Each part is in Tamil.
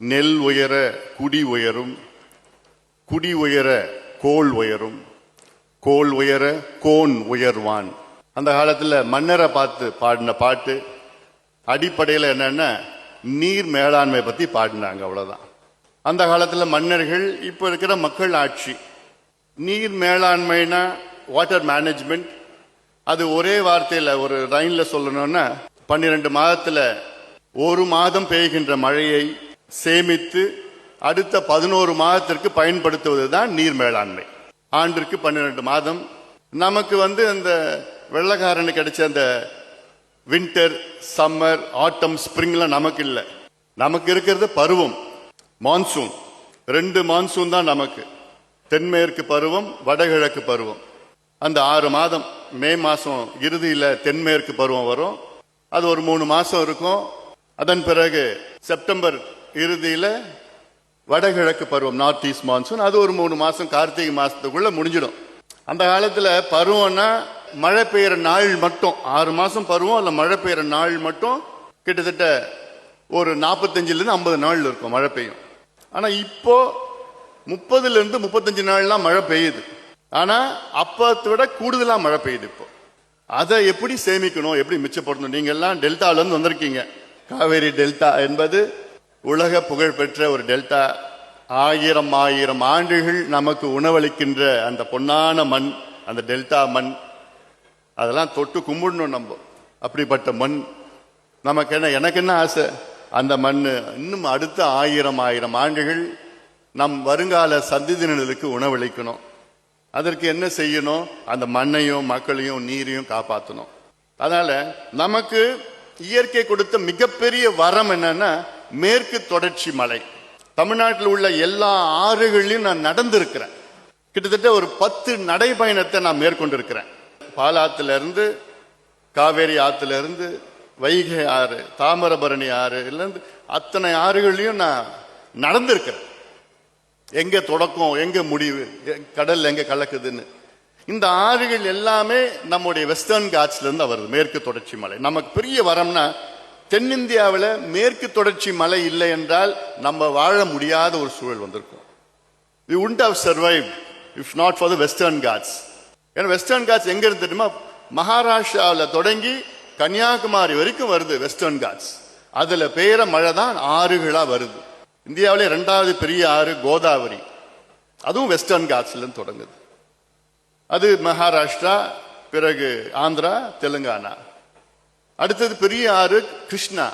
நெல் உயர குடி உயரும் குடி உயர கோல் உயரும் கோல் உயர கோன் உயர்வான். அந்த காலத்தில் மன்னரை பார்த்து பாடின பாட்டு அடிப்படையில் என்னென்னா நீர் மேலாண்மை பற்றி பாடினாங்க அவ்வளோதான் அந்த காலத்தில் மன்னர்கள் இப்போ இருக்கிற மக்கள் ஆட்சி. நீர் மேலாண்மைனா வாட்டர் மேனேஜ்மெண்ட் அது ஒரே வார்த்தையில் ஒரு ரயினில் சொல்லணும்னா பன்னிரெண்டு மாதத்தில் ஒரு மாதம் பெய்கின்ற மழையை சேமித்து அடுத்த பதினோரு மாதத்திற்கு பயன்படுத்துவது தான் நீர் மேலாண்மை. ஆண்டிற்கு பன்னிரெண்டு மாதம். நமக்கு வந்து அந்த வெள்ளக்காரனு கிடைச்ச அந்த வின்டர் சம்மர் ஆட்டம் ஸ்ப்ரிங்லாம் நமக்கு இல்லை. நமக்கு இருக்கிறது பருவம் மான்சூன் ரெண்டு மான்சூன் தான் நமக்கு. தென்மேற்கு பருவம் வடகிழக்கு பருவம். அந்த ஆறு மாதம் மே மாதம் இறுதியில் தென்மேற்கு பருவம் வரும். அது ஒரு மூணு மாதம் இருக்கும். அதன் பிறகு செப்டம்பர் இறுதியில் வடகிழக்கு பருவம் நார்த் ஈஸ்ட் மான்சூன் அது ஒரு மூணு மாதம் கார்த்திகை மாதத்துக்குள்ளே முடிஞ்சிடும். அந்த காலத்தில் பருவம்னா மழை பெய்கிற நாள் மட்டும். ஆறு மாதம் பருவம் அல்ல மழை பெய்கிற நாள் மட்டும் கிட்டத்தட்ட ஒரு நாற்பத்தஞ்சிலேருந்து ஐம்பது நாள் இருக்கும் மழை பெய்யும். ஆனால் இப்போ முப்பதுலேருந்து முப்பத்தஞ்சு நாள்லாம் மழை பெய்யுது. ஆனால் அப்பத்தை விட கூடுதலாக மழை பெய்யுது இப்போ. அதை எப்படி சேமிக்கணும் எப்படி மிச்சப்படுத்தணும்? நீங்கள்லாம் எல்லாம் வந்திருக்கீங்க. காவேரி டெல்டா என்பது உலக புகழ்பெற்ற ஒரு டெல்டா ஆயிரம் ஆயிரம் ஆண்டுகள் நமக்கு உணவளிக்கின்ற அந்த பொன்னான மண் அந்த டெல்டா மண் அதெல்லாம் தொட்டு கும்பிடணும் நம்ம. அப்படிப்பட்ட மண் நமக்கு என்ன எனக்கு என்ன ஆசை? அந்த மண் இன்னும் அடுத்த ஆயிரம் ஆயிரம் ஆண்டுகள் நம் வருங்கால சந்ததியினருக்கு உணவளிக்கணும். அதற்கு என்ன செய்யணும்? அந்த மண்ணையும் மக்களையும் நீரையும் காப்பாற்றணும். அதனால நமக்கு இயற்கை கொடுத்த மிகப்பெரிய வரம் என்னன்னா மேற்கு தொடர்ச்சி மலை. தமிழ்நாட்டில் உள்ள எல்லா ஆறுகளையும் நான் நடந்திருக்கிறேன். கிட்டத்தட்ட ஒரு பத்து நடைபயணத்தை நான் மேற்கொண்டிருக்கிறேன். பாலாத்திலிருந்து காவேரி ஆற்றுலேருந்து வைகை ஆறு தாமிரபரணி ஆறு இருந்து அத்தனை ஆறுகளையும் நான் நடந்திருக்கிறேன். எங்கே தொடக்கம் எங்கே முடிவு கடல் எங்கே கலக்குதுன்னு. இந்த ஆறுகள் எல்லாமே நம்முடைய வெஸ்டர்ன் காட்ஸ்லேருந்து வருது மேற்கு தொடர்ச்சி மலை. நமக்கு பெரிய வரம்னா தென்னிந்தியாவில் மேற்கு தொடர்ச்சி மலை இல்லை என்றால் நம்ம வாழ முடியாத ஒரு சூழல் வந்திருக்கும். We won't have survive if not for the Western Ghats ஏன்னா வெஸ்டர்ன் காட்ஸ் எங்க இருந்து தெரியுமா? மகாராஷ்டிராவில் தொடங்கி கன்னியாகுமரி வரைக்கும் வருது வெஸ்டர்ன் காட்ஸ் அதில் பெய்கிற மழை தான் ஆறுகளாக வருது. இந்தியாவிலே ரெண்டாவது பெரிய ஆறு கோதாவரி. அதுவும் வெஸ்டர்ன் காட்ஸ்லேருந்து தொடங்குது. அது மகாராஷ்டிரா பிறகு ஆந்திரா தெலுங்கானா. அடுத்தது பெரிய ஆறு கிருஷ்ணா.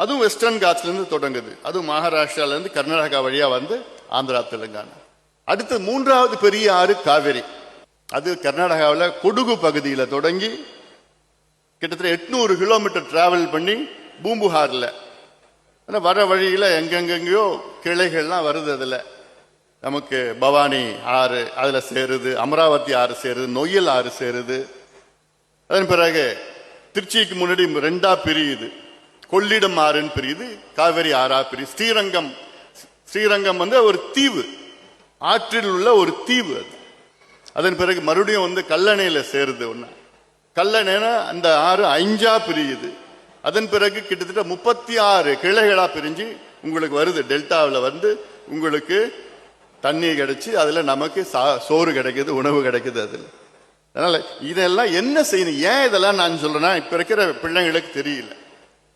அதுவும் வெஸ்டர்ன் காட்ஸ்லேருந்து தொடங்குது. அதுவும் மகாராஷ்டிராலேருந்து கர்நாடகா வழியாக வந்து ஆந்திரா தெலுங்கானா. அடுத்து மூன்றாவது பெரிய ஆறு காவேரி. அது கர்நாடகாவில் கொடுகு பகுதியில் தொடங்கி கிட்டத்தட்ட எட்நூறு கிலோமீட்டர் டிராவல் பண்ணி பூம்புகாரில். ஆனால் வர வழியில் எங்கெங்கெங்கயோ கிளைகள்லாம் வருது அதில். நமக்கு பவானி ஆறு அதில் சேருது அமராவதி ஆறு சேருது நொய்யல் ஆறு சேருது. அதன் பிறகு திருச்சிக்கு முன்னாடி ரெண்டா பிரியுது. கொள்ளிடம் ஆறுன்னு பிரியுது காவேரி ஆறா பிரியுது. ஸ்ரீரங்கம் ஸ்ரீரங்கம் வந்து ஒரு தீவு. ஆற்றில் உள்ள ஒரு தீவு அது. அதன் பிறகு மறுபடியும் வந்து கல்லணையில சேருது ஒண்ணு. கல்லணைனா அந்த ஆறு அஞ்சா பிரியுது. அதன் பிறகு கிட்டத்தட்ட முப்பத்தி ஆறு கிளைகளா பிரிஞ்சு உங்களுக்கு வருது. டெல்டாவில் வந்து உங்களுக்கு தண்ணி கிடைச்சி அதில் நமக்கு சா- சோறு கிடைக்குது உணவு கிடைக்குது அதில். அதனால் இதெல்லாம் என்ன செய்யணும்? ஏன் இதெல்லாம் நான் சொல்கிறேன்னா இப்போ இருக்கிற பிள்ளைங்களுக்கு தெரியல.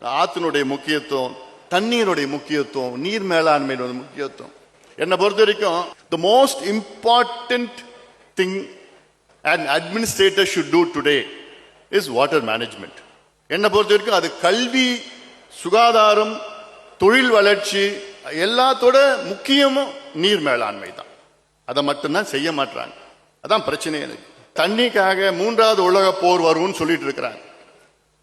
ஆற்றினுடைய முக்கியத்துவம் தண்ணீருடைய முக்கியத்துவம் நீர் மேலாண்மையினுடைய முக்கியத்துவம். என்னை பொறுத்த வரைக்கும் the most important thing and administrator should do today is water management என்னை பொறுத்த வரைக்கும் அது கல்வி சுகாதாரம் தொழில் வளர்ச்சி எல்லாத்தோட முக்கியமும் நீர் மேலாண்மை தான். அதை மட்டும்தான் செய்ய மாட்டாங்க அதான் பிரச்சனையே எனக்கு. தண்ணிக்காக மூன்றாவது உலக போர் வரும்னு சொல்லிட்டு இருக்கிறாங்க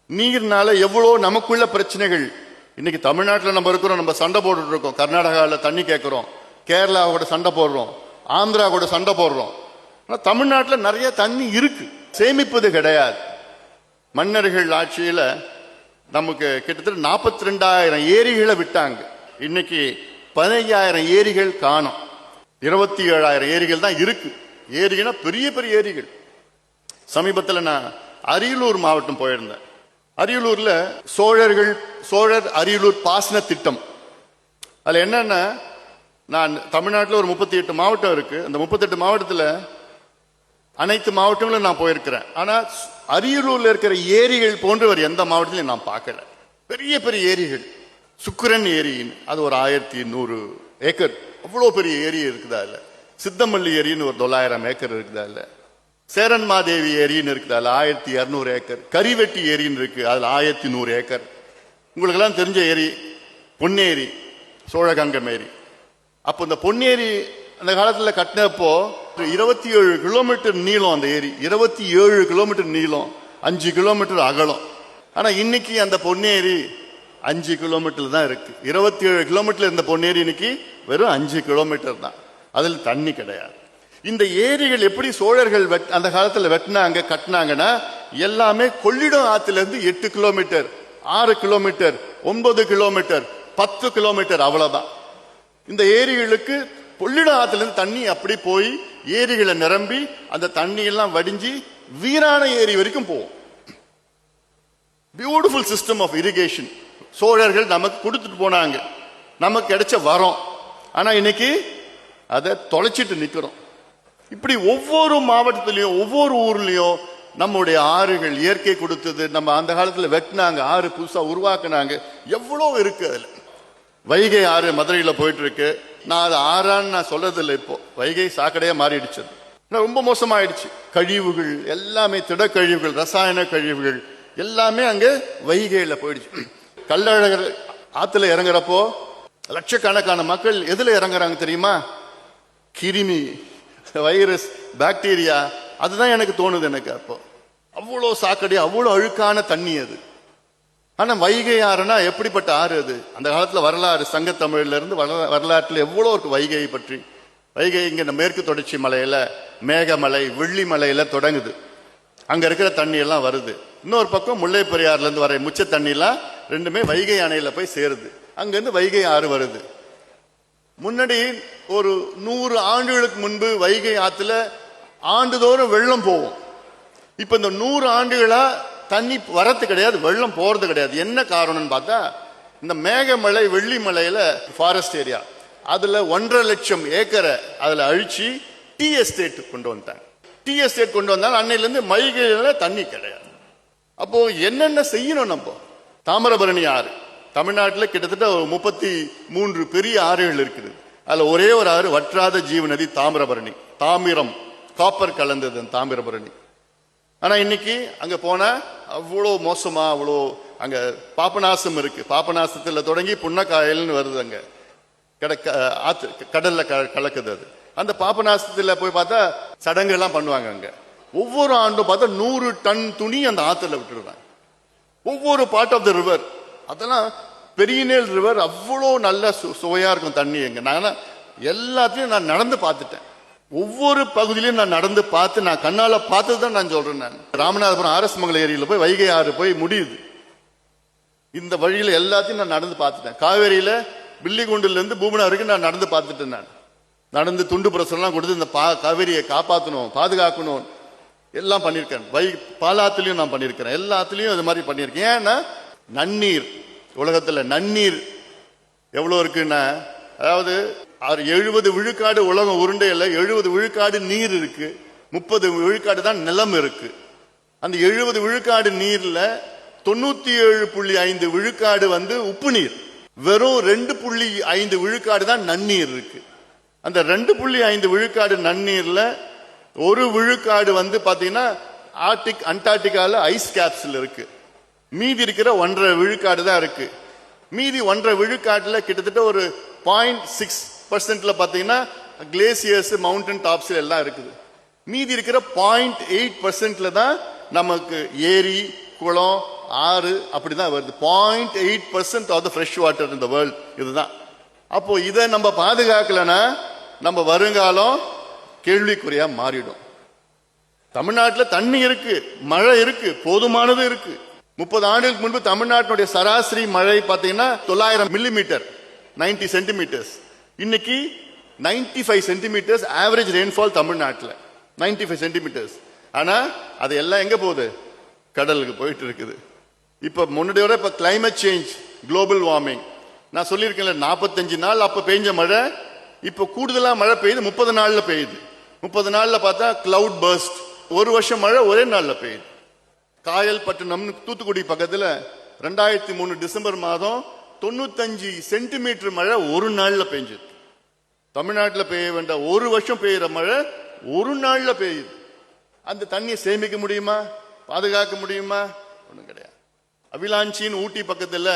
நீர்னால எவ்வளோ நமக்குள்ள பிரச்சனைகள். இன்னைக்கு தமிழ்நாட்டில் நம்ம இருக்கிறோம் நம்ம சண்டை போட்டுட்டு இருக்கோம். கர்நாடகாவில் தண்ணி கேட்குறோம். கேரளா கூட சண்டை போடுறோம். ஆந்திரா கூட சண்டை போடுறோம். ஆனால் தமிழ்நாட்டில் நிறைய தண்ணி இருக்கு. சேமிப்பது கிடையாது. மன்னர்கள் ஆட்சியில் நமக்கு கிட்டத்தட்ட நாற்பத்தி ரெண்டாயிரம் ஏரிகளை விட்டாங்க. இன்னைக்கு பதினைஞ்சாயிரம் ஏரிகள் காணும். இருபத்தி ஏழாயிரம் ஏரிகள் தான் இருக்கு. ஏரிகள்னா பெரிய பெரிய ஏரிகள். சமீபத்தில் நான் அரியலூர் மாவட்டம் போயிருந்தேன். அரியலூரில் சோழர்கள் சோழர் அரியலூர் பாசன திட்டம். அதில் என்னென்னா நான் தமிழ்நாட்டில் ஒரு முப்பத்தி எட்டு மாவட்டம் இருக்குது அந்த முப்பத்தெட்டு மாவட்டத்தில் அனைத்து மாவட்டங்களும் நான் போயிருக்கிறேன். ஆனால் அரியலூரில் இருக்கிற ஏரிகள் போன்றவர் எந்த மாவட்டத்திலையும் நான் பார்க்கல. பெரிய பெரிய ஏரிகள். சுக்கிரன் ஏரின்னு அது ஒரு ஆயிரத்தி நூறு ஏக்கர். அவ்வளோ பெரிய ஏரி இருக்குதா இல்லை? சித்தமல்லி ஏரின்னு ஒரு தொள்ளாயிரம் ஏக்கர் இருக்குதா இல்லை? சேரன்மாதேவி ஏரின்னு இருக்குது அதில் ஆயிரத்தி இரநூறு ஏக்கர். கரிவெட்டி ஏரின்னு இருக்குது அதில் ஆயிரத்தி நூறு ஏக்கர். உங்களுக்கெல்லாம் தெரிஞ்ச ஏரி பொன்னேரி சோழகங்கம் ஏரி அப்போ இந்த பொன்னேரி அந்த காலத்தில் கட்டினப்போ இருபத்தி ஏழு கிலோமீட்டர் நீளம் அந்த ஏரி இருபத்தி ஏழு கிலோமீட்டர் நீளம் அஞ்சு கிலோமீட்டர் அகலம். ஆனால் இன்னைக்கு அந்த பொன்னேரி அஞ்சு கிலோமீட்டர் தான் இருக்குது இருபத்தி ஏழு கிலோமீட்டர் இருந்த பொன்னேரி இன்னைக்கு வெறும் அஞ்சு கிலோமீட்டர் தான். அதில் தண்ணி கிடையாது. இந்த ஏரிகள் எப்படி சோழர்கள் வெட் அந்த காலத்துல வெட்டினாங்க கட்டினாங்கன்னா எல்லாமே கொள்ளிடம் ஆத்துல இருந்து எட்டு கிலோமீட்டர் ஆறு கிலோமீட்டர் ஒன்பது கிலோமீட்டர் பத்து கிலோமீட்டர் அவ்வளவுதான். இந்த ஏரிகளுக்கு கொள்ளிடம் ஆத்துல இருந்து தண்ணி அப்படி போய் ஏரிகளை நிரம்பி அந்த தண்ணியெல்லாம் வடிஞ்சு வீரான ஏரி வரைக்கும் போகும். பியூட்டிஃபுல் சிஸ்டம் ஆஃப் இரிகேஷன் சோழர்கள் நமக்கு கொடுத்துட்டு போனாங்க. நமக்கு கிடைச்ச வரம். ஆனா இன்னைக்கு அதை தொலைச்சிட்டு நிக்கிறோம். இப்படி ஒவ்வொரு மாவட்டத்திலையும் ஒவ்வொரு ஊர்லயும் நம்முடைய ஆறுகள் இயற்கை கொடுத்தது. நம்ம அந்த காலத்தில் வெட்டினாங்க ஆறு புதுசாக உருவாக்குனாங்க. எவ்வளோ இருக்கு அதில். வைகை ஆறு மதுரையில் போயிட்டு இருக்கு நான் அது ஆறான்னு நான் சொல்றதில்லை இப்போ. வைகை சாக்கடையாக மாறிடுச்சு ரொம்ப மோசமாயிடுச்சு. கழிவுகள் எல்லாமே திடக்கழிவுகள் ரசாயன கழிவுகள் எல்லாமே அங்கே வைகையில் போயிடுச்சு. கள்ளழகர் ஆற்றுல இறங்குறப்போ லட்சக்கணக்கான மக்கள் எதில் இறங்குறாங்க தெரியுமா? கிருமி. வைரஸ் பாக்டீரியா அதுதான் எனக்கு தோணுது எனக்கு அப்போ. அவ்வளோ சாக்கடை அவ்வளோ அழுக்கான தண்ணி அது. ஆனால் வைகை ஆறுனா எப்படிப்பட்ட ஆறு அது? அந்த காலத்தில் வரலாறு சங்கத்தமிழ்ல இருந்து வரலா- வரலாற்றில் எவ்வளோ இருக்கு வைகையை பற்றி? வைகை இங்கே இந்த மேற்கு தொடர்ச்சி மலையில் மேகமலை வெள்ளி மலையில் தொடங்குது. அங்கே இருக்கிற தண்ணி எல்லாம் வருது. இன்னொரு பக்கம் முல்லை பெரியாறுலேருந்து வர முச்ச தண்ணியெல்லாம் ரெண்டுமே வைகை அணையில் போய் சேருது. அங்கேருந்து வைகை ஆறு வருது. முன்னாடி ஒரு நூறு ஆண்டுகளுக்கு முன்பு வைகை ஆத்துல ஆண்டுதோறும் வெள்ளம் போகும். இப்ப இந்த நூறு ஆண்டுகளா தண்ணி வரது கிடையாது வெள்ளம் போறது கிடையாது. என்ன காரணம்னு பார்த்தா இந்த மேகமலை வெள்ளி மலையில ஃபாரஸ்ட் ஏரியா அதுல ஒன்றரை லட்சம் ஏக்கரை அதுல அழிச்சு டீ எஸ்டேட் கொண்டு வந்தாங்க டீ எஸ்டேட் கொண்டு வந்தாலும் அன்னையிலேருந்து மைகையில் தண்ணி கிடையாது. அப்போ என்னென்ன செய்யணும் நம்ம? தாமிரபரணி ஆறு. தமிழ்நாட்டில் கிட்டத்தட்ட முப்பத்தி மூன்று பெரிய ஆறுகள் இருக்குது. அதில் ஒரே ஒரு ஆறு வற்றாத ஜீவ நதி தாமிரபரணி. தாமிரம் காப்பர் கலந்தது அந்த தாமிரபரணி. ஆனால் இன்னைக்கு அங்கே போனால் அவ்வளோ மோசமாக அவ்வளோ அங்கே பாபநாசம் இருக்குது பாப்பநாசத்தில் தொடங்கி புன்னக்காயல்னு வருது அங்கே. கடக்க ஆத்து கடலில் க- கலக்குது அது. அந்த பாபநாசத்தில் போய் பார்த்தா சடங்கு எல்லாம் பண்ணுவாங்க அங்கே. ஒவ்வொரு ஆண்டும் பார்த்தா நூறு டன் துணி அந்த ஆற்றுல விட்டுருவாங்க ஒவ்வொரு பார்ட் ஆஃப் த ரிவர் அதெல்லாம் பெரியநேல் ரிவர் அவ்வளோ நல்ல சு- சுவையாக இருக்கும் தண்ணி எங்கே. நான் எல்லாத்தையும் நான் நடந்து பார்த்துட்டேன். ஒவ்வொரு பகுதியிலையும் நான் நடந்து பார்த்து நான் கண்ணால் பார்த்து தான் நான் சொல்கிறேன் நான். ராமநாதபுரம் ஆர்எஸ் மங்கல ஏரியில் போய் வைகை ஆறு போய் முடியுது. இந்த வழியில் எல்லாத்தையும் நான் நடந்து பார்த்துட்டேன். காவேரியில் பில்லிகுண்டுலேருந்து பூமனா வரைக்கும் நான் நடந்து பார்த்துட்டேன் நான். நடந்து துண்டு பிரசரம்லாம் கொடுத்து இந்த பா காவேரியை காப்பாற்றணும் பாதுகாக்கணும். எல்லாம் பண்ணியிருக்கேன். வை பாலாத்துலேயும் நான் பண்ணியிருக்கிறேன். எல்லாத்துலேயும் இது மாதிரி பண்ணியிருக்கேன். ஏன்னா நன்னீர். உலகத்தில் நன்னீர் எவ்வளோ இருக்குன்னா அதாவது எழுபது விழுக்காடு உலகம் உருண்டையில் எழுபது விழுக்காடு நீர் இருக்கு. முப்பது விழுக்காடு தான் நிலம் இருக்கு. அந்த எழுபது விழுக்காடு நீர்ல தொண்ணூத்தி ஏழு புள்ளி ஐந்து விழுக்காடு வந்து உப்பு நீர். வெறும் ரெண்டு புள்ளி ஐந்து விழுக்காடு தான் நன்னீர் இருக்கு. அந்த ரெண்டு புள்ளி ஐந்து விழுக்காடு நன்னீர்ல ஒரு விழுக்காடு வந்து பாத்தீங்கன்னா ஆர்டிக் அண்டார்டிகால ஐஸ் கேப்ஸ்ல இருக்கு. மீதி இருக்கிற ஒன்றரை விழுக்காடு தான் இருக்கு. மீதி ஒன்றரை விழுக்காட்டில் கிட்டத்தட்ட ஒரு பாயிண்ட் சிக்ஸ் பர்சன்ட்ல பார்த்தீங்கன்னா கிளேசியர்ஸ் மவுண்டன் டாப்ஸ் எல்லாம் இருக்குது. மீதி இருக்கிற பாயிண்ட் எயிட் பர்சன்ட்ல தான் நமக்கு ஏரி குளம் ஆறு அப்படி தான் வருது. Point eight percent of the fresh water இந்த வேர்ல்ட் இதுதான். அப்போ இதை நம்ம பாதுகாக்கலைன்னா நம்ம வருங்காலம் கேள்விக்குறையா மாறிடும். தமிழ்நாட்டில் தண்ணி இருக்கு மழை இருக்கு போதுமானது இருக்கு. முப்பது ஆண்டுகளுக்கு முன்பு தமிழ்நாட்டினுடைய சராசரி மழை பார்த்தீங்கன்னா தொள்ளாயிரம் மில்லிமீட்டர் நைன்டி சென்டிமீட்டர்ஸ் இன்னைக்கு ninety five centimetres average rainfall தமிழ்நாட்டில். நைன்டி ஃபைவ் சென்டிமீட்டர்ஸ் ஆனால் அது எல்லாம் எங்கே போகுது? கடலுக்கு போயிட்டு இருக்குது. இப்போ முன்னாடியோட இப்போ கிளைமேட் சேஞ்ச் குளோபல் வார்மிங் நான் சொல்லியிருக்கேன்ல நாற்பத்தஞ்சு நாள் அப்போ பெஞ்ச மழை இப்போ கூடுதலாக மழை பெய்யுது முப்பது நாளில் பெய்யுது. முப்பது நாளில் பார்த்தா கிளவுட் பர்ஸ்ட் ஒரு வருஷம் மழை ஒரே நாளில் பெய்யுது. காயல் பட்டணம் தூத்துக்குடி பக்கத்தில் ரெண்டாயிரத்தி மூணு டிசம்பர் மாதம் தொண்ணூத்தஞ்சு சென்டிமீட்டர் மழை ஒரு நாளில் பெஞ்சது தமிழ்நாட்டில் பெய்ய வேண்டாம் ஒரு வருஷம் பெய்யுற மழை ஒரு நாளில் பெய்யுது. அந்த தண்ணியை சேமிக்க முடியுமா? பாதுகாக்க முடியுமா? ஒன்றும் கிடையாது. அவிலாஞ்சின்னு ஊட்டி பக்கத்தில்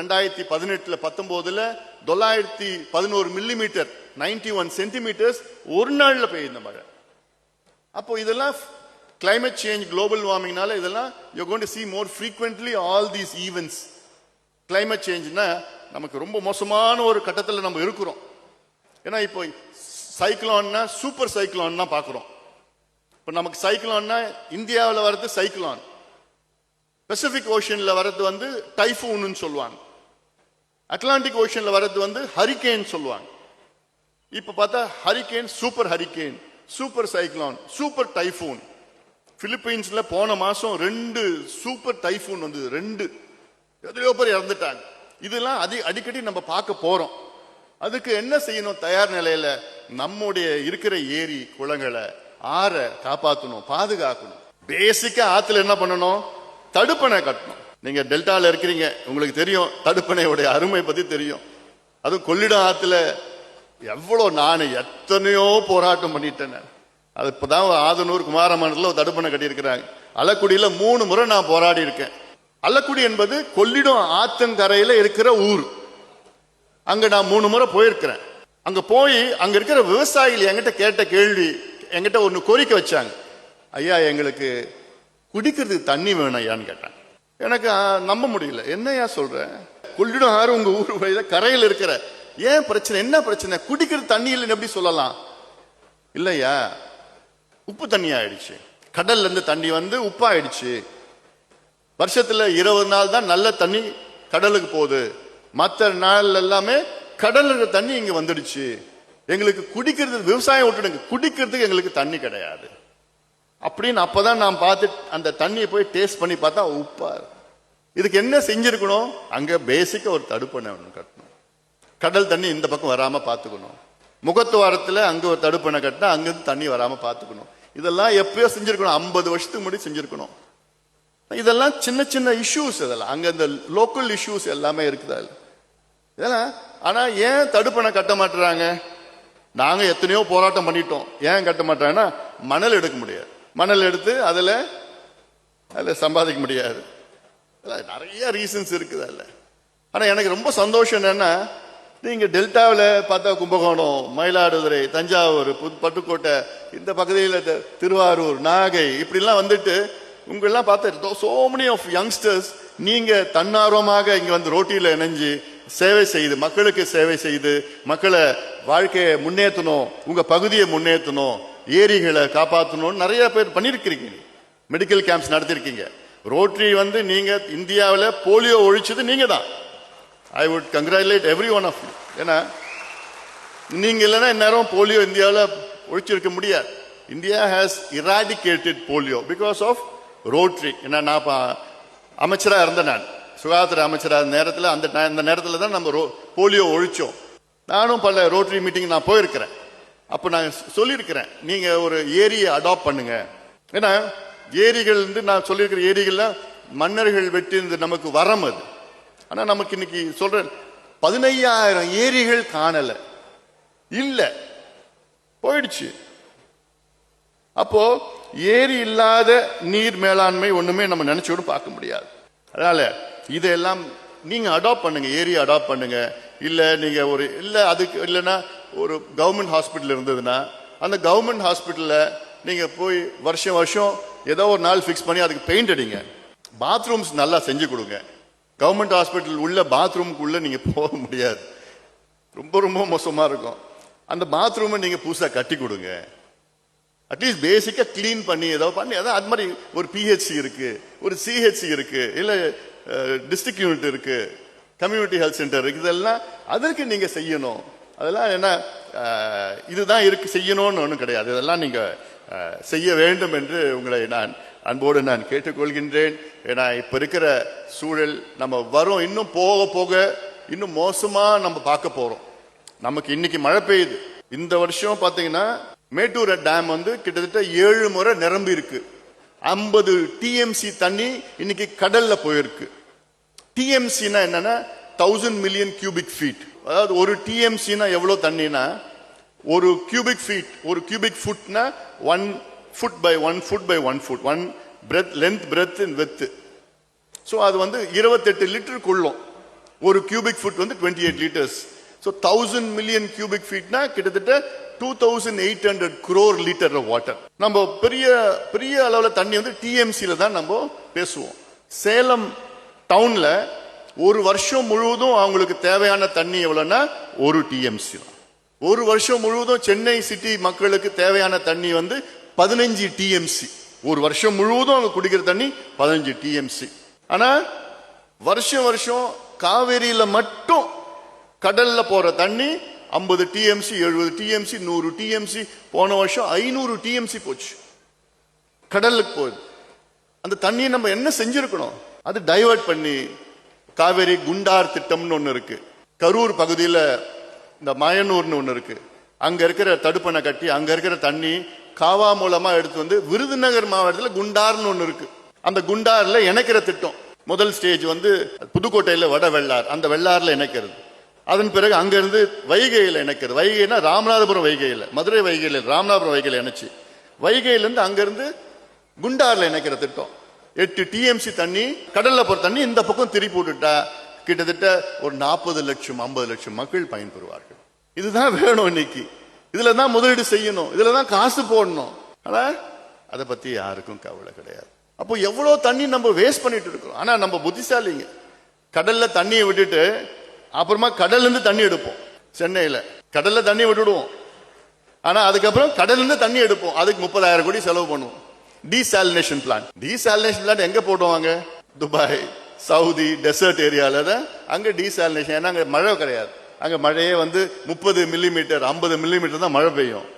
ரெண்டாயிரத்தி பதினெட்டில் பத்தொம்போதில் தொள்ளாயிரத்தி பதினோரு மில்லிமீட்டர் நைன்டி ஒன் சென்டிமீட்டர்ஸ் ஒரு நாளில் பெய்யுது இந்த மழை. அப்போ இதெல்லாம் கிளைமேட் சேஞ்ச் குளோபல் வார்மிங்னால இதெல்லாம் you gonna see more frequently all these events climate சேஞ்ச்னா நமக்கு ரொம்ப மோசமான ஒரு கட்டத்தில் நம்ம இருக்கிறோம். ஏன்னா இப்போ சைக்ளான்னா சூப்பர் சைக்ளான் தான் பார்க்குறோம். இப்போ நமக்கு சைக்ளான்னா இந்தியாவில் வர்றது சைக்ளான் பெசிபிக் ஓஷனில் வர்றது வந்து டைஃபூன்னு சொல்லுவாங்க. அட்லாண்டிக் ஓஷனில் வர்றது வந்து ஹரிகேன் சொல்லுவாங்க. இப்போ பார்த்தா hurricane super hurricane super cyclone super typhoon பிலிப்பைன்ஸில் போன மாதம் ரெண்டு சூப்பர் டைஃபூன் வந்தது ரெண்டு. எத்தனையோ பேர் இறந்துட்டாங்க. இதெல்லாம் அதி அடிக்கடி நம்ம பார்க்க போகிறோம் அதுக்கு என்ன செய்யணும் தயார் நிலையில்? நம்முடைய இருக்கிற ஏரி குளங்களை ஆற காப்பாற்றணும் பாதுகாக்கணும். பேசிக்காக ஆற்றுல என்ன பண்ணணும்? தடுப்பணை கட்டணும். நீங்கள் டெல்டாவில் இருக்கிறீங்க உங்களுக்கு தெரியும் தடுப்பணையுடைய அருமை பற்றி தெரியும். அதுவும் கொள்ளிடம் ஆற்றுல எவ்வளோ நான் எத்தனையோ போராட்டம் பண்ணிட்டேன் அது அது இப்பதான் ஆதனூர் குமாரமண்டல ஒரு தடுப்பணை கட்டியிருக்கிறாங்க. அலக்குடியில் மூணு முறை நான் போராடி இருக்கேன். அல்லக்குடி என்பது கொள்ளிடம் ஆத்தங்கரையில் இருக்கிற ஊர். அங்கே நான் மூணு முறை போயிருக்கிறேன். அங்கே போய் அங்கே இருக்கிற விவசாயிகள் என்கிட்ட கேட்ட கேள்வி என்கிட்ட ஒன்று கோரிக்கை வச்சாங்க. ஐயா எங்களுக்கு குடிக்கிறதுக்கு தண்ணி வேணும் ஐயான்னு எனக்கு நம்ப முடியல. என்னையா சொல்ற? கொள்ளிடம் ஆறு உங்க ஊர் வழியில கரையில் இருக்கிற. ஏன் பிரச்சனை? என்ன பிரச்சனை? குடிக்கிறது தண்ணி இல்லைன்னு எப்படி சொல்லலாம்? இல்லையா? உப்பு தண்ணி ஆயிடுச்சு கடல்ல இருந்து தண்ணி வந்து உப்பாயிடுச்சு. வருஷத்துல இருபது நாள் தான் நல்ல தண்ணி கடலுக்கு போகுது. மற்ற நாள் எல்லாமே கடல்ல இருக்கிற தண்ணி இங்க வந்துடுச்சு. எங்களுக்கு குடிக்கிறது விவசாயம் விட்டுடுங்க. குடிக்கிறதுக்கு எங்களுக்கு தண்ணி கிடையாது. அப்படின்னு அப்பதான் நான் பார்த்து அந்த தண்ணியை போய் டேஸ்ட் பண்ணி பார்த்தா உப்பா இதுக்கு என்ன செஞ்சிருக்கணும்? அங்க பேசிக்கா ஒரு தடுப்பணை ஒன்று கட்டணும். கடல் தண்ணி இந்த பக்கம் வராம பார்த்துக்கணும். முகத்துவாரத்துல அங்க ஒரு தடுப்பணை கட்டினா அங்கிருந்து தண்ணி வராம பார்த்துக்கணும். இதெல்லாம் எப்பயோ செஞ்சிருக்கணும். ஐம்பது வருஷத்துக்கு முன்னாடி செஞ்சிருக்கணும். இதெல்லாம் சின்ன சின்ன இஷ்யூஸ் இதெல்லாம். அங்க இந்த லோக்கல் இஷ்யூஸ் எல்லாமே இருக்குதா இதெல்லாம் ஆனா ஏன் தடுப்பணை கட்ட மாட்டுறாங்க? நாங்க எத்தனையோ போராட்டம் பண்ணிட்டோம். ஏன் கட்ட மாட்டாங்கன்னா மணல் எடுக்க முடியாது. மணல் எடுத்து அதுல அதுல சம்பாதிக்க முடியாது. அதெல்லாம் நிறைய ரீசன்ஸ் இருக்குது அதுல. ஆனா எனக்கு ரொம்ப சந்தோஷம் என்னன்னா நீங்க டெல்டாவில் பார்த்தா கும்பகோணம் மயிலாடுதுறை தஞ்சாவூர் புது பட்டுக்கோட்டை இந்த பகுதியில் திருவாரூர் நாகை இப்படிலாம் வந்துட்டு உங்களெல்லாம் பார்த்து சோ மெனி ஆஃப் யங்ஸ்டர்ஸ் நீங்க தன்னார்வமாக இங்கே வந்து ரோட்டியில் இணைஞ்சு சேவை செய்து மக்களுக்கு சேவை செய்து மக்களை வாழ்க்கையை முன்னேற்றணும் உங்கள் பகுதியை முன்னேற்றணும் ஏரிகளை காப்பாற்றணும்னு நிறைய பேர் பண்ணியிருக்கிறீங்க. மெடிக்கல் கேம்ப்ஸ் நடத்திருக்கீங்க ரோட்டரி வந்து நீங்கள் இந்தியாவில் போலியோ ஒழிச்சது நீங்கள் தான் I would congratulate every one of you ஏன்னா நீங்கள் இல்லைன்னா இந்நேரம் போலியோ இந்தியாவில் ஒழிச்சிருக்க முடியாது. India has eradicated polio because of Rotary ஏன்னா நான் பா- அமைச்சரா இருந்தேன் நான். சுகாதார அமைச்சரா நேரத்தில் அந்த அந்த நேரத்தில் தான் நம்ம ரோ- போலியோ ஒழிச்சோம். நானும் பல ரோட்ரி மீட்டிங் நான் போயிருக்கிறேன். அப்போ நான் சொல்லியிருக்கிறேன். நீங்கள் ஒரு ஏரியை அடாப்ட் பண்ணுங்க. ஏன்னா ஏரிகள் வந்து நான் சொல்லியிருக்கிற ஏரிகள்லாம் மன்னர்கள் வெட்டி நமக்கு வரம் அது. ஆனா நமக்கு இன்னைக்கு சொல்றேன் பதினையாயிரம் ஏரிகள் காணல. இல்ல. போயிடுச்சு. அப்போ ஏரி இல்லாத நீர் மேலாண்மை ஒண்ணுமே நம்ம நினைச்சோடு பார்க்க முடியாது. அதனால இதெல்லாம் நீங்க அடாப்ட் பண்ணுங்க ஏரி அடாப்ட் பண்ணுங்க. இல்ல நீங்க ஒரு இல்ல அதுக்கு இல்லைன்னா ஒரு கவர்மெண்ட் ஹாஸ்பிட்டல் இருந்ததுன்னா அந்த கவர்மெண்ட் ஹாஸ்பிட்டல்ல நீங்க போய் வருஷம் வருஷம் ஏதோ ஒரு நாள் ஃபிக்ஸ் பண்ணி அதுக்கு பெயிண்ட் அடிங்க. பாத்ரூம்ஸ் நல்லா செஞ்சு கொடுங்க. கவர்மெண்ட் ஹாஸ்பிட்டல் உள்ள பாத்ரூமுக்குள்ளே நீங்கள் போக முடியாது. ரொம்ப ரொம்ப மோசமாக இருக்கும். அந்த பாத்ரூமை நீங்கள் புதுசாக கட்டி கொடுங்க. அட்லீஸ்ட் பேசிக்காக க்ளீன் பண்ணி ஏதோ பண்ணி அதான் அது மாதிரி ஒரு பிஹெச்சி இருக்குது ஒரு சிஹெச்சி இருக்குது இல்லை டிஸ்ட்ரிக்ட் யூனிட் இருக்குது கம்யூனிட்டி ஹெல்த் சென்டர் இருக்குது இதெல்லாம் அதற்கு நீங்கள் செய்யணும். அதெல்லாம் என்ன இதுதான் இருக்கு செய்யணும்னு ஒன்றும் கிடையாது. இதெல்லாம் நீங்கள் செய்ய வேண்டும் என்று உங்களை நான் அன்போடு நான் கேட்டுக்கொள்கின்றேன். ஏன்னா இப்போ இருக்கிற சூழல் நம்ம வரும் இன்னும் போக போக இன்னும் மோசமாக நம்ம பார்க்க போகிறோம் நமக்கு இன்னைக்கு மழை பெய்யுது. இந்த வருஷம் பார்த்தீங்கன்னா மேட்டூர் டேம் வந்து கிட்டத்தட்ட ஏழு முறை நிரம்பி இருக்கு. ஐம்பது டிஎம்சி தண்ணி இன்னைக்கு கடல்ல போயிருக்கு. டிஎம்சினா என்னன்னா தௌசண்ட் மில்லியன் கியூபிக் ஃபீட் அதாவது ஒரு டிஎம்சினா எவ்வளோ தண்ணினா ஒரு கியூபிக் ஃபீட் ஒரு cubic ஃபுட்னா one foot by one foot by one foot one breadth length breadth width so அது வந்து இருபத்தெட்டு லிட்டர் கொள்ளும் ஒரு கியூபிக் ஃபுட் வந்து twenty eight litres so thousand million cubic ஃபீட்னா கிட்டத்தட்ட two thousand eight hundred crore litre water நம்ம பெரிய பெரிய அளவில் தண்ணி வந்து டிஎம்சியில் தான் நம்ம பேசுவோம். சேலம் டவுனில் ஒரு வருஷம் முழுவதும் அவங்களுக்கு தேவையான தண்ணி எவ்வளோன்னா ஒரு டிஎம்சி தான். ஒரு வருஷம் முழுவதும் சென்னை சிட்டி மக்களுக்கு தேவையான தண்ணி வந்து பதினஞ்சு டிஎம்சி ஒரு வருஷம் முழுவதும் அவங்க குடிக்கிற தண்ணி பதினஞ்சு டிஎம்சி ஆனால் வருஷம் வருஷம் காவேரியில் மட்டும் கடலில் போகிற தண்ணி ஐம்பது டிஎம்சி எழுபது டிஎம்சி நூறு டிஎம்சி போன வருஷம் ஐநூறு டிஎம்சி போச்சு. கடலுக்கு போகுது. அந்த தண்ணியை நம்ம என்ன செஞ்சுருக்கணும்? அது டைவர்ட் பண்ணி காவேரி குண்டார் திட்டம்னு ஒன்று இருக்கு. கரூர் பகுதியில் இந்த மயனூர்னு ஒன்று இருக்கு. அங்கே இருக்கிற தடுப்பணை கட்டி அங்கே இருக்கிற தண்ணி காவா மூலமா எடுத்து வந்து விருதுநகர் மாவட்டத்தில் குண்டார்னு ஒன்று இருக்கு. அந்த குண்டாரில் இணைக்கிற திட்டம். முதல் ஸ்டேஜ் வந்து புதுக்கோட்டையில் வட வெள்ளார். அந்த வெள்ளாரில் இணைக்கிறது. அதன் பிறகு அங்கேருந்து வைகையில் இணைக்கிறது. வைகைனா ராமநாதபுரம் வைகையில் மதுரை வைகையில் ராமநாதபுரம் வைகையில் இணைச்சி. வைகையிலேருந்து அங்கேருந்து குண்டாரில் இணைக்கிற திட்டம். எட்டு டிஎம்சி தண்ணி கடலில் போகிற தண்ணி இந்த பக்கம் திருப்பி விட்டுட்டா கிட்டத்தட்ட ஒரு நாற்பது லட்சம் ஐம்பது லட்சம் மக்கள் பயன்பெறுவார்கள். இதுதான் வேணும் இன்னைக்கு. இதில் தான் முதலீடு செய்யணும். இதில் தான் காசு போடணும். ஆனால் அதை பற்றி யாருக்கும் கவலை கிடையாது. அப்போ எவ்வளோ தண்ணி நம்ம வேஸ்ட் பண்ணிட்டு இருக்கோம். ஆனால் நம்ம புத்திசாலிங்க. கடலில் தண்ணியை விட்டுட்டு அப்புறமா கடல்லேருந்து தண்ணி எடுப்போம். சென்னையில். கடலில் தண்ணி விட்டுடுவோம். ஆனால் அதுக்கப்புறம் கடல்லேருந்து தண்ணி எடுப்போம். அதுக்கு முப்பதாயிரம் கோடி செலவு பண்ணுவோம். டீசாலினேஷன் பிளான் டீசாலினேஷன் பிளான் எங்கே போடுவாங்க துபாய் சவுதி டெசர்ட் ஏரியாவில் தான் அங்கே டீசாலினேஷன் ஏன்னா அங்கே மழை கிடையாது. அங்க மழையே வந்து முப்பது மில்லிமீட்டர் ஐம்பது மில்லிமீட்டர் தான் மழை பெய்யும்.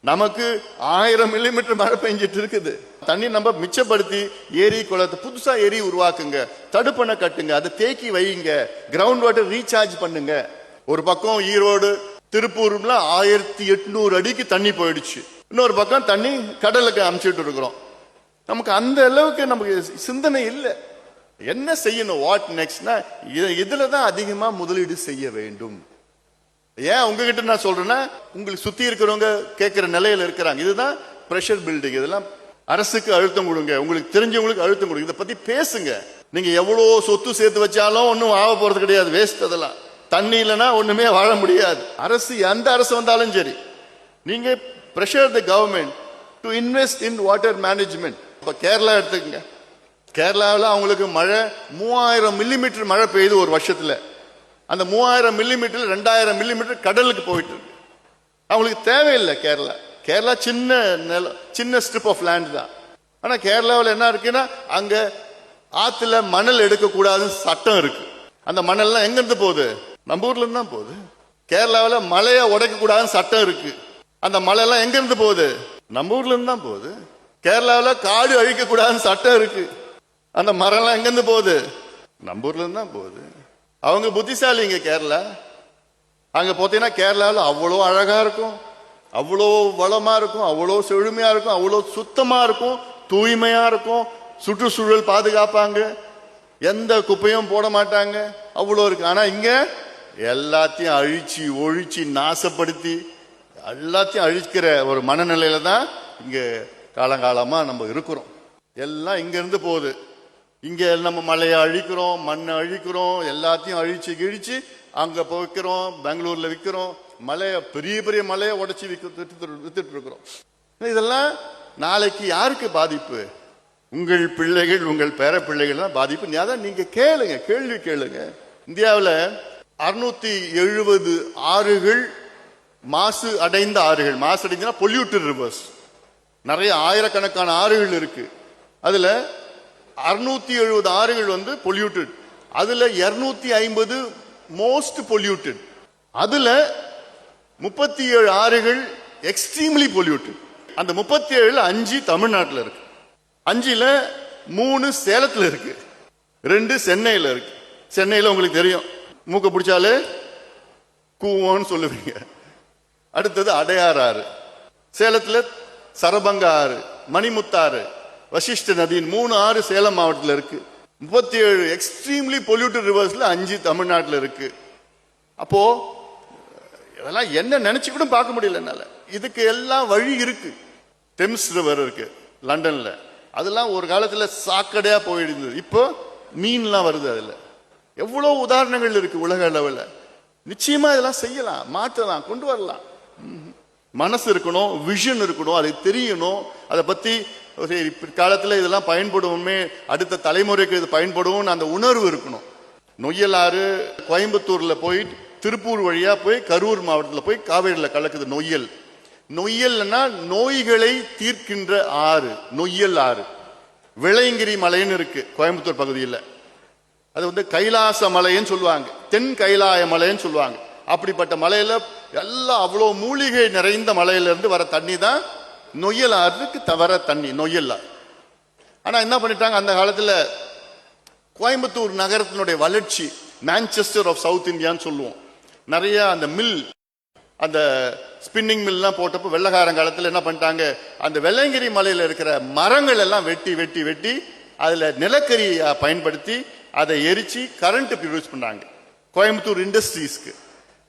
நமக்கு ஆயிரம் மில்லிமீட்டர் மழை பெஞ்சிட்டு இருக்குது. தண்ணி நம்ம மிச்சப்படுத்தி ஏரி குளத்தை புதுசா ஏரி உருவாக்குங்க. தடுப்பணை கட்டுங்க. அதை தேக்கி வையுங்க. கிரவுண்ட் வாட்டர் ரீசார்ஜ் பண்ணுங்க. ஒரு பக்கம் ஈரோடு திருப்பூர்ல ஆயிரத்தி எட்நூறு அடிக்கு தண்ணி போயிடுச்சு. இன்னொரு பக்கம் தண்ணி கடலுக்கு அமுச்சிட்டு இருக்கிறோம். நமக்கு அந்த அளவுக்கு நமக்கு சிந்தனை இல்லை. என்ன செய்யணும் வாட் நெக்ஸ்ட்னா இதுல தான் அதிகமாக முதலீடு செய்ய வேண்டும். ஏன் உங்ககிட்ட நான் சொல்றேன்னா உங்களுக்கு சுத்தி இருக்கிறவங்க கேட்கிற நிலையில இருக்கிறாங்க. இதுதான் ப்ரெஷர் பில்டிங் இதெல்லாம் அரசுக்கு அழுத்தம் கொடுங்க. உங்களுக்கு தெரிஞ்சவங்களுக்கு அழுத்தம் கொடுங்க. இதை பத்தி பேசுங்க. நீங்க எவ்வளோ சொத்து சேர்த்து வச்சாலும் ஒன்றும் ஆக போறது கிடையாது. வேஸ்ட் அதெல்லாம். தண்ணி இல்லைன்னா ஒன்றுமே வாழ முடியாது. அரசு எந்த அரசு வந்தாலும் சரி நீங்க pressure the government to invest in water management இப்போ கேரளா எடுத்துக்கங்க. கேரளாவில் அவங்களுக்கு மழை மூவாயிரம் மில்லிமீட்டர் மழை பெய்யுது ஒரு வருஷத்தில். அந்த மூவாயிரம் மில்லிமீட்டர் ரெண்டாயிரம் மில்லிமீட்டர் கடலுக்கு போயிட்டு இருக்கு. அவங்களுக்கு தேவையில்லை கேரளா. கேரளா சின்ன நில சின்ன ஸ்ட்ரிப் ஆஃப் லேண்ட் தான். ஆனால் கேரளாவில் என்ன இருக்குன்னா அங்கே ஆற்றுல மணல் எடுக்கக்கூடாதுன்னு சட்டம் இருக்கு. அந்த மணல்லாம் எங்கேருந்து போகுது? நம்ம ஊர்லேருந்து தான் போகுது. கேரளாவில் மலையை உடைக்கக்கூடாதுன்னு சட்டம் இருக்கு. அந்த மலையெல்லாம் எங்கேருந்து போகுது? நம்ம ஊர்லேருந்து தான் போகுது. கேரளாவில் காடு அழிக்கக்கூடாதுன்னு சட்டம் இருக்குது அந்த மரம்லாம் எங்கேருந்து போகுது? நம்ம இருந்து தான் போகுது. அவங்க புத்திசாலிங்க கேரளா. அங்கே பார்த்தீங்கன்னா கேரளாவில் அவ்வளோ அழகாக இருக்கும். அவ்வளோ வளமாக இருக்கும். அவ்வளோ செழுமையாக இருக்கும். அவ்வளோ சுத்தமாக இருக்கும். தூய்மையாக இருக்கும். சுற்றுச்சூழல் பாதுகாப்பாங்க. எந்த குப்பையும் போட மாட்டாங்க. அவ்வளோ இருக்கு. ஆனால் இங்கே எல்லாத்தையும் அழிச்சு ஒழிச்சு நாசப்படுத்தி எல்லாத்தையும் அழிக்கிற ஒரு மனநிலையில தான் இங்கே காலங்காலமாக நம்ம இருக்கிறோம். எல்லாம் இங்கேருந்து போகுது. இங்கே நம்ம மலையை அழிக்கிறோம் மண்ணை அழிக்கிறோம் எல்லாத்தையும் அழிச்சு கிழிச்சு அங்கே போய் விற்கிறோம் பெங்களூரில் விற்கிறோம் மலையை பெரிய பெரிய மலையை உடைச்சி விற்க வித்துட்டு- இருக்கிறோம். இதெல்லாம் நாளைக்கு யாருக்கு பாதிப்பு? உங்கள் பிள்ளைகள் உங்கள் பேர பிள்ளைகள் தான் பாதிப்பு அதான் நீங்கள் கேளுங்க கேள்வி கேளுங்க. இந்தியாவில் அறுநூத்தி எழுபது ஆறுகள் மாசு அடைந்த ஆறுகள். மாசு அடைந்தா பொல்யூட்டட் ரிவர்ஸ் நிறைய ஆயிரக்கணக்கான ஆறுகள் இருக்கு. அதில் அறுநூத்தி எழுபது ஆறுகள் வந்து பொல்யூட்டட் அதுல இருநூத்தி ஐம்பது மோஸ்ட் பொல்யூட்டட் அதுல முப்பத்தி ஏழு ஆறுகள் எக்ஸ்ட்ரீம்லி பொல்யூட்டட் அந்த முப்பத்தி ஏழில் அஞ்சு தமிழ்நாட்டில் இருக்கு. அஞ்சுல மூணு சேலத்தில் இருக்கு. ரெண்டு சென்னையில் இருக்கு. சென்னையில் உங்களுக்கு தெரியும். மூக்க பிடிச்சாலே கூவோன்னு சொல்லுவீங்க. அடுத்தது அடையாறு ஆறு. சேலத்தில் சரபங்க ஆறு மணிமுத்தாறு வசிஷ்ட நதியின் மூணு ஆறு சேலம் மாவட்டத்தில் இருக்கு. முப்பத்தி ஏழு எக்ஸ்ட்ரீம்லி பொல்யூட்டட் ரிவர்ஸில் அஞ்சு தமிழ்நாட்டில் இருக்கு. அப்போ இதெல்லாம் என்ன நினைச்சு கூட பார்க்க முடியல என்னால். இதுக்கு எல்லாம் வழி இருக்கு. தெம்ஸ் ரிவர் இருக்கு லண்டன்ல. அதெல்லாம் ஒரு காலத்தில் சாக்கடையா போயிருந்தது. இப்போ மீன்லாம் வருது அதில். எவ்வளோ உதாரணங்கள் இருக்கு உலக அளவில். நிச்சயமா இதெல்லாம் செய்யலாம் மாற்றலாம் கொண்டு வரலாம். மனசு இருக்கணும் விஷன் இருக்கணும் அது தெரியணும். அதை பத்தி சரி பிற்காலத்தில் இதெல்லாம் பயன்படுவோமே அடுத்த தலைமுறைக்கு இது பயன்படுவோம்னு அந்த உணர்வு இருக்கணும். நொய்யலாறு கோயம்புத்தூரில் போய் திருப்பூர் வழியாக போய் கரூர் மாவட்டத்தில் போய் காவேரியில் கலக்குது நொய்யல். நொய்யல்னா நோய்களை தீர்க்கின்ற ஆறு நொய்யல் ஆறு. விளையங்கிரி மலைன்னு இருக்கு கோயம்புத்தூர் பகுதியில். அது வந்து கைலாச மலைன்னு சொல்லுவாங்க தென் கைலாய மலைன்னு சொல்லுவாங்க. அப்படிப்பட்ட மலையில் எல்லாம் அவ்வளோ மூலிகை நிறைந்த மலையிலேருந்து வர தண்ணி தான் நொய்யல் ஆறுக்கு தவற தண்ணி நொய்யல் ஆறு என்ன பண்ணிட்டாங்க? அந்த காலத்தில் கோயம்புத்தூர் நகரத்தினுடைய வளர்ச்சி மேன்செஸ்டர் ஆஃப் சவுத் இந்தியான்னு சொல்லுவோம். நிறைய அந்த மில் அந்த ஸ்பின்னிங் மில்லாம் போட்டப்போ வெள்ளக்காரன் காலத்தில் என்ன பண்ணிட்டாங்க? அந்த வெள்ளங்கிரி மலையில் இருக்கிற மரங்கள் எல்லாம் வெட்டி வெட்டி வெட்டி அதில் நிலக்கரியை பயன்படுத்தி அதை எரித்து கரண்ட் ப்ரொடியூஸ் பண்ணாங்க. கோயம்புத்தூர் இண்டஸ்ட்ரீஸ்க்கு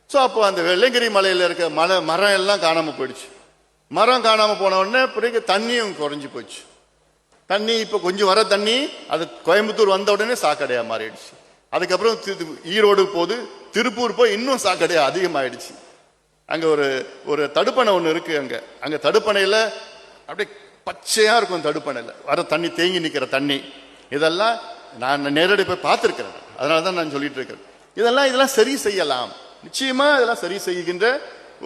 ஸோ அப்போ அந்த வெள்ளங்கிரி மலையில் இருக்கிற மலை மரம் எல்லாம் காணாமல் போயிடுச்சு. மரம் காணாமல் போன உடனே பிறகு தண்ணியும் குறைஞ்சி போச்சு. தண்ணி இப்போ கொஞ்சம் வர தண்ணி அது கோயம்புத்தூர் வந்த உடனே சாக்கடையாக மாறிடுச்சு. அதுக்கப்புறம் ஈரோடு போது திருப்பூர் போய் இன்னும் சாக்கடையாக அதிகமாகிடுச்சு அங்கே ஒரு ஒரு தடுப்பணை ஒன்று இருக்குது அங்கே. அங்கே தடுப்பணையில் அப்படியே பச்சையாக இருக்கும் தடுப்பணையில். வர தண்ணி தேங்கி நிற்கிற தண்ணி. இதெல்லாம் நான் நேரடி போய் பார்த்துருக்கிறேன். அதனால தான் நான் சொல்லிட்டு இருக்கிறேன். இதெல்லாம் இதெல்லாம் சரி செய்யலாம். நிச்சயமாக இதெல்லாம் சரி செய்கின்ற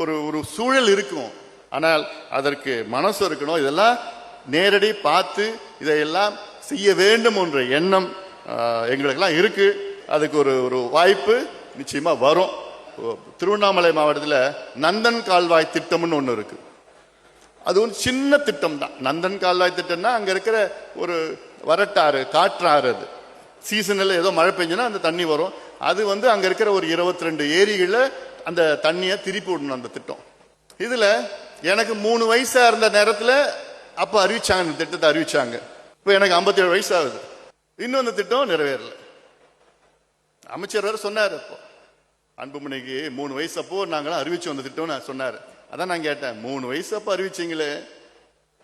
ஒரு ஒரு சூழல் இருக்கும். ஆனால் அதற்கு மனசு இருக்கணும். இதெல்லாம் நேரடி பார்த்து இதையெல்லாம் செய்ய வேண்டும் என்ற எண்ணம் எங்களுக்கெல்லாம் இருக்கு. அதுக்கு ஒரு ஒரு வாய்ப்பு நிச்சயமா வரும். திருவண்ணாமலை மாவட்டத்தில் நந்தன் கால்வாய் திட்டம்னு ஒன்று இருக்கு. அது ஒரு சின்ன திட்டம் தான் நந்தன் கால்வாய் திட்டம்னா அங்கே இருக்கிற ஒரு வரட்டாறு காற்றாறு அது. சீசனில் ஏதோ மழை பெஞ்சுன்னா அந்த தண்ணி வரும். அது வந்து அங்கே இருக்கிற ஒரு இருபத்தி ரெண்டு ஏரிகளில் அந்த தண்ணியை திருப்பி விடணும் அந்த திட்டம். இதில் எனக்கு மூணு வயசா இருந்த நேரத்தில் அப்போ அறிவிச்சாங்க இந்த திட்டத்தை அறிவிச்சாங்க. இப்போ எனக்கு 57 வயசு ஆகுது. இன்னும் அந்த திட்டம் நிறைவேறல. அமைச்சர் வேறு சொன்னார் அப்போ. அன்புமணிக்கு மூணு வயசு அப்போ நாங்களாம் அறிவிச்சோம் அந்த திட்டம்னு சொன்னார். அதான் நான் கேட்டேன் மூணு வயசு அப்போ அறிவிச்சிங்களே.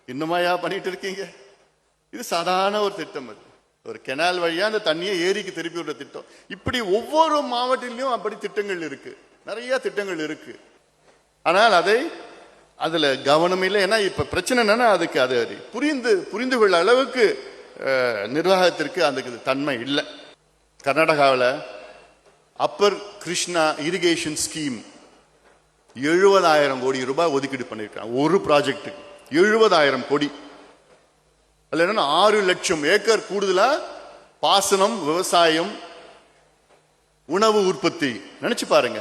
இன்னுமாயா பண்ணிட்டு இருக்கீங்க? இது சாதாரண ஒரு திட்டம் அது. ஒரு கெனால் வழியாக அந்த தண்ணியை ஏரிக்கு திருப்பி விடுற திட்டம். இப்படி ஒவ்வொரு மாவட்டத்திலையும் அப்படி திட்டங்கள் இருக்கு. நிறைய திட்டங்கள் இருக்கு. ஆனால் அதை அதில் கவனம் இல்லை. ஏன்னா இப்போ பிரச்சனை என்னன்னா அதுக்கு அது புரிந்து புரிந்து கொள்ள அளவுக்கு நிர்வாகத்திற்கு அதுக்கு தன்மை இல்லை. கர்நாடகாவில் அப்பர் கிருஷ்ணா இரிகேஷன் ஸ்கீம் எழுபதாயிரம் கோடி ரூபாய் ஒதுக்கீடு பண்ணியிருக்காங்க. ஒரு ப்ராஜெக்ட்டுக்கு எழுபதாயிரம் கோடி. அதில் என்னன்னா ஆறு லட்சம் ஏக்கர் கூடுதலாக பாசனம் விவசாயம் உணவு உற்பத்தி. நினச்சி பாருங்க.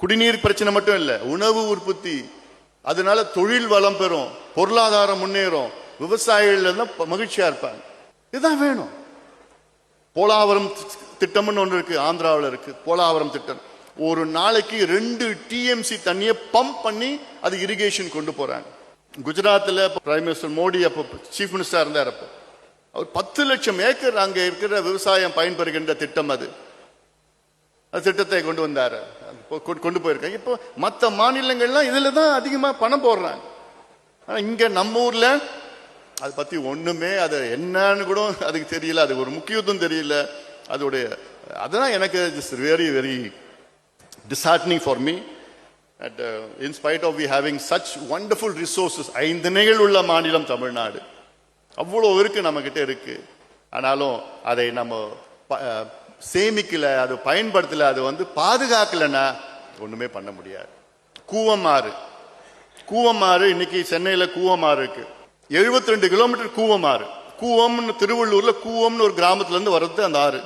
குடிநீர் பிரச்சனை மட்டும் இல்லை உணவு உற்பத்தி அதனால தொழில் வளம் பெறும் பொருளாதாரம் முன்னேறும். விவசாயிகள் எல்லாம் மகிழ்ச்சியா இருப்பாங்க. இதுதான் வேணும். போலாவரம் திட்டம்னு ஒன்று இருக்கு ஆந்திராவில் இருக்கு. போலாவரம் திட்டம். ஒரு நாளைக்கு ரெண்டு டிஎம்சி தண்ணியை பம்ப் பண்ணி அது இரிகேஷன் கொண்டு போறாங்க. குஜராத்தில் பிரைம் மினிஸ்டர் மோடி அப்போ சீஃப் மினிஸ்டர் இருந்தார் அப்போ. அவர் பத்து லட்சம் ஏக்கர் அங்கே இருக்கிற விவசாயம் பயன்பெறுகின்ற திட்டம் அது. அந்த திட்டத்தை கொண்டு வந்தார். கொண்டு- போயிருக்காங்க. இப்போ மற்ற மாநிலங்கள்லாம் இதில் தான் அதிகமாக பணம் போடுறாங்க. ஆனால் இங்கே நம்ம ஊர்ல அதை பத்தி ஒண்ணுமே அது என்னன்னு கூட அதுக்கு தெரியல. அது ஒரு முக்கியத்துவம் தெரியல. அதோடைய அதுதான் எனக்கு very very disheartening for me at uh, in of we we such such wonderful ஐந்து நிகழ் உள்ள மாநிலம் தமிழ்நாடு. அவ்வளோ இருக்குது நம்மக்கிட்ட இருக்குது இருக்கு. ஆனாலும் அதை நம்ம சேமிக்கலை அது பயன்படுத்தலை அது வந்து பாதுகாக்கலைன்னா ஒன்றுமே பண்ண முடியாது. கூவமாறு கூவமாறு இன்னைக்கு சென்னையில் கூவமாறு இருக்கு. 72 ரெண்டு கிலோமீட்டர் கூவமாறு கூவம்னு திருவள்ளூரில் கூவம்னு ஒரு கிராமத்துலேருந்து வர்றது அந்த ஆறு.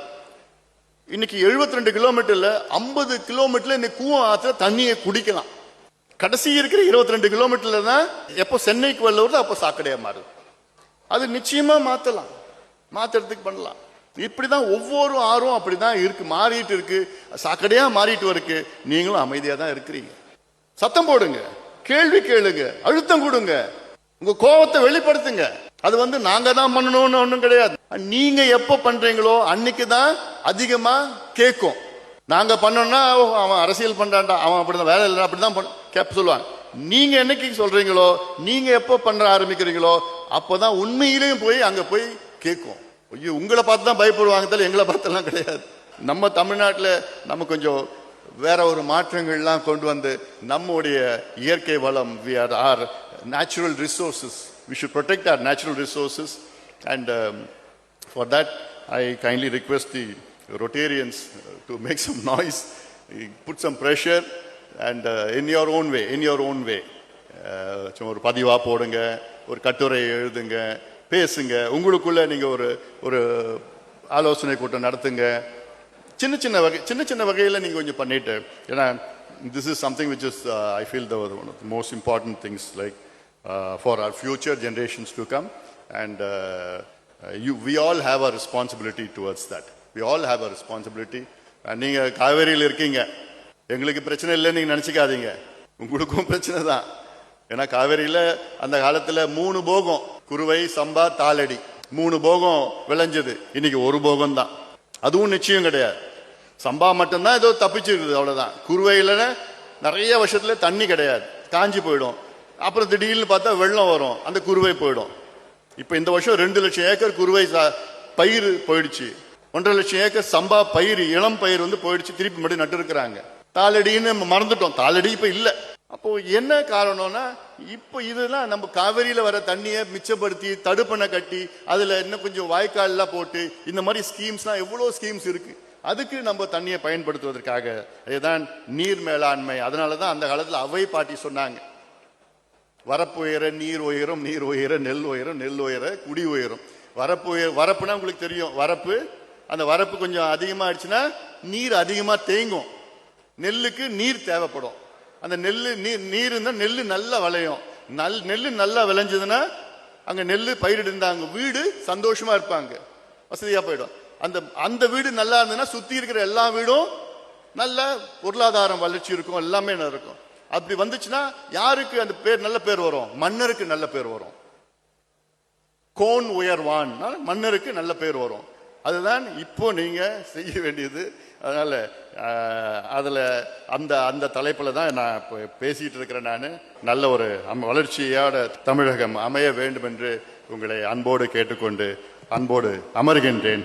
இன்னைக்கு 72 ரெண்டு கிலோமீட்டரில் ஐம்பது கிலோமீட்டரில் இன்னைக்கு கூவம் ஆற்றுல தண்ணியை குடிக்கலாம். கடைசி இருக்கிற 22 ரெண்டு கிலோமீட்டரில் தான் எப்போ சென்னைக்கு வெள்ள வருது அப்போ சாக்கடையாக மாறுது. அது நிச்சயமாக மாற்றலாம் மாற்றுறதுக்கு பண்ணலாம். இப்படிதான் ஒவ்வொரு ஆறும் அப்படிதான் இருக்கு. மாறிட்டு இருக்கு. சாக்கடையாக மாறிட்டு வருக்கு நீங்களும் அமைதியா தான் இருக்கிறீங்க. சத்தம் போடுங்க. கேள்வி கேளுங்க. அழுத்தம் கொடுங்க. உங்க கோபத்தை வெளிப்படுத்துங்க. அது வந்து நாங்க தான் பண்ணணும்னு ஒண்ணும் கிடையாது. நீங்க எப்ப பண்றீங்களோ அன்னைக்கு தான் அதிகமா கேட்கும் நாங்க பண்ணோம்னா அவன் அரசியல் பண்றான்டா. அவன் அப்படிதான் வேலை இல்லை அப்படிதான் பண்ண கேப் சொல்லுவாங்க. நீங்க என்னைக்கு சொல்றீங்களோ நீங்க எப்ப பண்ற ஆரம்பிக்கிறீங்களோ அப்பதான் உண்மையிலேயும் போய் அங்க போய் கேட்கும் ஐயோ உங்களை பார்த்து தான் பயப்படுவாங்க தவிர எங்களை பார்த்தெல்லாம் கிடையாது. நம்ம தமிழ்நாட்டில் நம்ம கொஞ்சம் வேற ஒரு மாற்றங்கள்லாம் கொண்டு வந்து நம்முடைய இயற்கை வளம் we are our natural resources we should protect our natural resources and for that I kindly request the Rotarians to make some noise put some pressure and in your own way in your own way சும்மா ஒரு பதிவாக போடுங்க ஒரு கட்டுரை எழுதுங்க பேசுங்க. உங்களுக்குள்ள நீங்க ஒரு ஒரு ஆலோசனை கூட்டம் நடத்துங்க. சின்ன சின்ன வகை சின்ன சின்ன வகையில் நீங்கள் கொஞ்சம் பண்ணிட்டு ஏன்னா this is something which is I feel the one of the most important things like for our future generations to come and you we all have a responsibility towards that we all have a responsibility நீங்கள் காவேரியில் இருக்கீங்க. எங்களுக்கு பிரச்சனை இல்லைன்னு நீங்கள் நினச்சிக்காதீங்க. உங்களுக்கும் பிரச்சனை தான். ஏன்னா காவேரியில் அந்த காலத்தில் மூணு போகம் குருவை சம்பா தாளடி. மூணு போகம் விளைஞ்சது. இன்னைக்கு ஒரு போகம் தான். அதுவும் நிச்சயம் கிடையாது. சம்பா மட்டும்தான் ஏதோ தப்பிச்சிருக்குது அவ்வளவுதான். குருவையில நிறைய வருஷத்துல தண்ணி கிடையாது. காஞ்சி போயிடும். அப்புறம் திடீர்னு பார்த்தா வெள்ளம் வரும். அந்த குருவை போயிடும். இப்ப இந்த வருஷம் ரெண்டு லட்சம் ஏக்கர் குருவை சா- பயிர் போயிடுச்சு. ஒன்றரை லட்சம் ஏக்கர் சம்பா பயிர் இளம் பயிர் வந்து போயிடுச்சு. திருப்பி மட்டும் நட்டு இருக்கிறாங்க. தாளடின்னு நம்ம மறந்துட்டோம். தாளடி இப்ப இல்ல. அப்போ என்ன காரணம்னா இப்போ இதெல்லாம் நம்ம காவிரியில வர தண்ணியை மிச்சப்படுத்தி தடுப்பணை கட்டி அதுல இன்னும் கொஞ்சம் வாய்க்கால்லாம் போட்டு இந்த மாதிரி ஸ்கீம்ஸ்லாம் எவ்வளோ ஸ்கீம்ஸ் இருக்கு. அதுக்கு நம்ம தண்ணியை பயன்படுத்துவதற்காக. இதுதான் நீர் மேலாண்மை. அதனால தான் அந்த காலத்தில் அவை பாட்டி சொன்னாங்க. வரப்பு உயர நீர் உயரும் நீர் உயர நெல் உயரும் நெல் உயர குடி உயரும். வரப்பு உயர் வரப்புனா உங்களுக்கு தெரியும். வரப்பு அந்த வரப்பு கொஞ்சம் அதிகமாக ஆயிடுச்சுன்னா நீர் அதிகமாக தேங்கும். நெல்லுக்கு நீர் தேவைப்படும். அந்த நெல் நீர் நீர் இருந்தால் நெல் நல்லா விளையும். நல் நெல் நல்லா விளைஞ்சதுன்னா அங்க நெல் பயிரிடுந்தாங்க வீடு சந்தோஷமா இருப்பாங்க. வசதியா போயிடும். அந்த அந்த வீடு நல்லா இருந்ததுன்னா சுற்றி இருக்கிற எல்லா வீடும் நல்ல பொருளாதாரம் வளர்ச்சி இருக்கும் எல்லாமே இருக்கும். அப்படி வந்துச்சுன்னா யாருக்கு அந்த பேர் நல்ல பேர் வரும்? மன்னருக்கு நல்ல பேர் வரும். கோன் உயர்வான். மன்னருக்கு நல்ல பேர் வரும். அதுதான் இப்போ நீங்க செய்ய வேண்டியது. அதனால் அதில் அந்த அந்த தலைப்பில் தான் நான் இப்போ பேசிகிட்டு இருக்கிறேன் நான். நல்ல ஒரு அம் வளர்ச்சியோட தமிழகம் அமைய வேண்டும் என்று உங்களை அன்போடு கேட்டுக்கொண்டு அன்போடு அமர்கின்றேன்.